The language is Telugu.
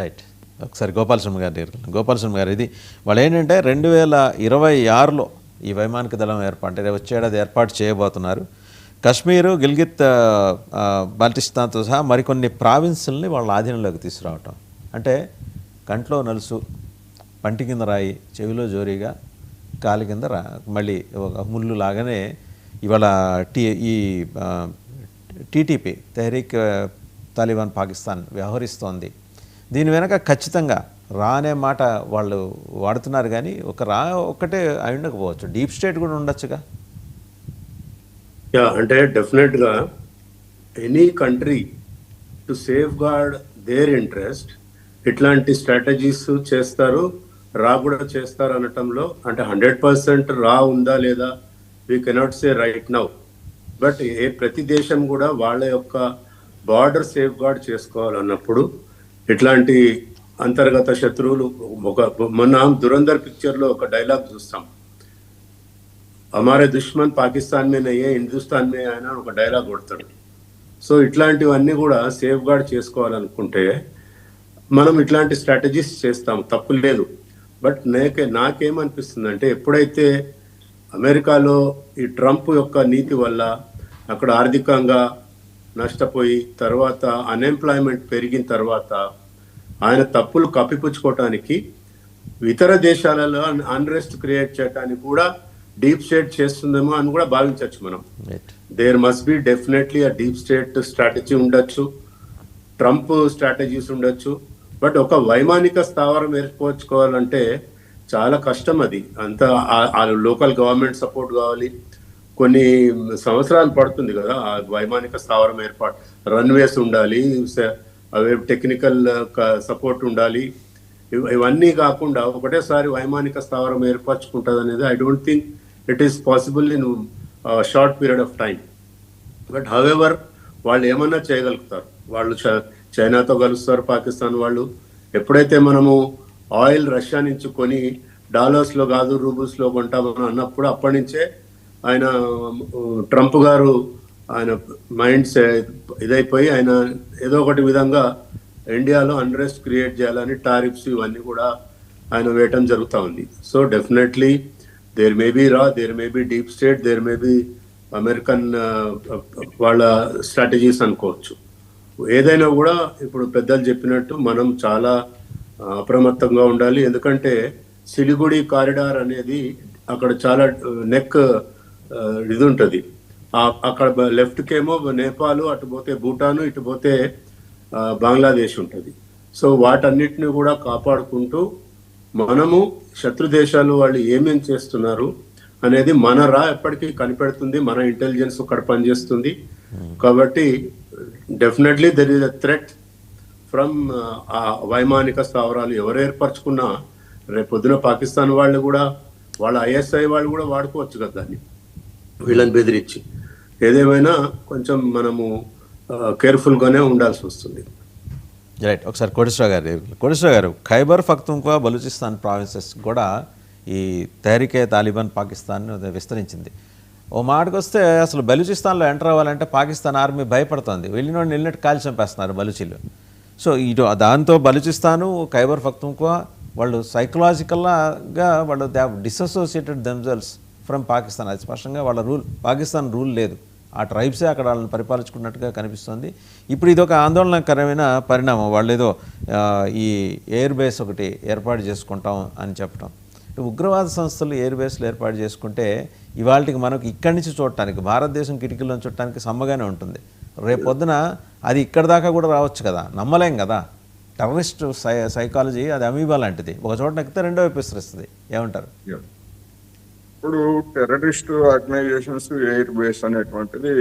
రైట్ ఒకసారి గోపాలస్వామి గారి దగ్గర గోపాలస్వామి గారు ఇది వాళ్ళు ఏంటంటే రెండు వేల ఇరవై ఆరులో ఈ వైమానిక దళం ఏర్పాటు అంటే వచ్చేడాది ఏర్పాటు చేయబోతున్నారు. కశ్మీరు గిల్గిత్ బాల్టిస్తాన్తో సహా మరికొన్ని ప్రావిన్సుల్ని వాళ్ళ ఆధీనంలోకి తీసుకురావటం. అంటే కంట్లో నలుసు పంటి కింద రాయి చెవిలో జోరీగా కాలి కింద రా మళ్ళీ ఒక ముళ్ళు లాగానే ఇవాళ టీ ఈ టీటీపీ తెహరీక్ తాలిబాన్ పాకిస్తాన్ వ్యవహరిస్తోంది. దీని వెనక ఖచ్చితంగా రా అనే మాట వాళ్ళు వాడుతున్నారు కానీ ఒక రా ఒక్కటే అయి ఉండకపోవచ్చు. డీప్ స్టేట్ కూడా ఉండొచ్చుగా? యా అంటే డెఫినెట్గా any country to safeguard their interest ఇట్లాంటి స్ట్రాటజీస్ చేస్తారు రా కూడా చేస్తారు అనటంలో అంటే హండ్రెడ్ పర్సెంట్ రా ఉందా లేదా we cannot say right now but uh ప్రతి దేశం కూడా వాళ్ళ యొక్క బార్డర్ సేఫ్ గార్డ్ చేసుకోవాలన్నప్పుడు ఇట్లాంటి అంతర్గత శత్రువులు ఒక మొన్న దురంధర్ పిక్చర్లో ఒక డైలాగ్ చూస్తాం. అమారే దుష్మన్ పాకిస్తాన్ మే నయ్యే హిందుస్థాన్ మే ఆయన అని ఒక డైలాగ్ కొడతాడు. సో ఇట్లాంటివన్నీ కూడా సేఫ్ గార్డ్ చేసుకోవాలనుకుంటే మనం ఇట్లాంటి స్ట్రాటజీస్ చేస్తాం. తప్పు లేదు. బట్ నాకే నాకేమనిపిస్తుంది అంటే ఎప్పుడైతే అమెరికాలో ఈ ట్రంప్ యొక్క నీతి వల్ల అక్కడ ఆర్థికంగా నష్టపోయి తర్వాత అన్ఎంప్లాయ్మెంట్ పెరిగిన తర్వాత ఆయన తప్పులు కప్పిపుచ్చుకోవటానికి ఇతర దేశాలలో అన్రెస్ట్ క్రియేట్ చేయడానికి కూడా డీప్ స్టేట్ చేస్తుందేమో అని కూడా భావించవచ్చు మనం. There must be definitely uh deep state strategy ఉండొచ్చు. ట్రంప్ స్ట్రాటజీస్ ఉండొచ్చు. బట్ ఒక వైమానిక స్థావరం ఏర్పరచుకోవాలంటే చాలా కష్టం అది. అంత ఆ లోకల్ గవర్నమెంట్ సపోర్ట్ కావాలి. కొన్ని సంవత్సరాలు పడుతుంది కదా ఆ వైమానిక స్థావరం ఏర్పాటు. రన్వేస్ ఉండాలి అవే టెక్నికల్ సపోర్ట్ ఉండాలి. ఇవన్నీ కాకుండా ఒకటేసారి వైమానిక స్థావరం ఏర్పరచుకుంటుంది అనేది I don't think it is possible in short period of time but however వాళ్ళు ఏమన్నా చేయగలుగుతారు. వాళ్ళు చ- చైనాతో కలుస్తారు పాకిస్తాన్ వాళ్ళు. ఎప్పుడైతే మనము ఆయిల్ రష్యా నుంచి కొని డాలర్స్లో కాదు రూబుల్స్లో కొంటామని అన్నప్పుడు అప్పటి నుంచే ఆయన ట్రంప్ గారు ఆయన మైండ్ ఇదైపోయి ఆయన ఏదో ఒకటి విధంగా ఇండియాలో అన్రెస్ట్ క్రియేట్ చేయాలని టారిఫ్స్ ఇవన్నీ కూడా ఆయన వేయటం జరుగుతూ ఉంది. So definitely there may be రా there may be deep state there may be American వాళ్ళ స్ట్రాటజీస్ అనుకోవచ్చు. ఏదైనా కూడా ఇప్పుడు పెద్దలు చెప్పినట్టు మనం చాలా అప్రమత్తంగా ఉండాలి. ఎందుకంటే సిలిగుడి కారిడార్ అనేది అక్కడ చాలా నెక్ ఇది ఉంటుంది. అక్కడ లెఫ్ట్ కేమో నేపాల్ అటు పోతే భూటాను ఇటు పోతే బంగ్లాదేశ్ ఉంటుంది. సో వాటన్నిటిని కూడా కాపాడుకుంటూ మనము శత్రు దేశాలు వాళ్ళు ఏమేం చేస్తున్నారు అనేది మన రా ఎప్పటికీ కనిపెడుతుంది మన ఇంటెలిజెన్స్ అక్కడ పనిచేస్తుంది. కాబట్టి definitely there is a threat from ఆ వైమానిక స్థావరాలు ఎవరు ఏర్పరచుకున్నా రేపొద్దున పాకిస్తాన్ వాళ్ళు కూడా వాళ్ళ ఐఎస్ఐ వాళ్ళు కూడా వాడుకోవచ్చు కదా దాన్ని. వీళ్ళని బెదిరించి. ఏదేమైనా కొంచెం మనము కేర్ఫుల్ గానే ఉండాల్సి వస్తుంది. రైట్ ఒకసారి కోటేశ్వర గారు కోటేశ్వర గారు ఖైబర్ పఖ్తుంఖ్వా బలూచిస్తాన్ ప్రావిన్సెస్ కూడా ఈ తెహరికే తాలిబాన్ పాకిస్తాన్ విస్తరించింది. ఓ మాటకు వస్తే అసలు బలూచిస్తాన్లో ఎంటర్ అవ్వాలంటే పాకిస్తాన్ ఆర్మీ భయపడుతుంది. వెళ్ళిన వెళ్ళినట్టు కాల్చి చంపేస్తున్నారు బలూచీలు. సో ఇటు దాంతో బలూచిస్తాను ఖైబర్ పఖ్తుంఖ్వా వాళ్ళు సైకలాజికల్గా వాళ్ళు they dissociated themselves from Pakistan. అది స్పష్టంగా వాళ్ళ రూల్ పాకిస్తాన్ రూల్ లేదు. ఆ ట్రైబ్సే అక్కడ వాళ్ళని పరిపాలించుకున్నట్టుగా కనిపిస్తుంది. ఇప్పుడు ఇది ఒక ఆందోళనకరమైన పరిణామం. వాళ్ళు ఏదో ఈ ఎయిర్ బేస్ ఒకటి ఏర్పాటు చేసుకుంటాం అని చెప్పడం ఉగ్రవాద సంస్థలు ఎయిర్ బేస్లు ఏర్పాటు చేసుకుంటే ఇవాళకి మనకు ఇక్కడి నుంచి చూడటానికి భారతదేశం కిటికీలో చూడటానికి సమ్మగానే ఉంటుంది. రేపు పొద్దున అది ఇక్కడ దాకా కూడా రావచ్చు కదా. నమ్మలేం కదా. టెర్రరిస్ట్ సై సైకాలజీ అది అమీబా లాంటిది. ఒక చోట నెక్కితే రెండో వైపు విస్తరిస్తుంది. ఏమంటారు? ఇప్పుడు టెర్రరిస్ట్ ఆర్గనైజేషన్స్ ఎయిర్ బేస్ అనేటువంటిది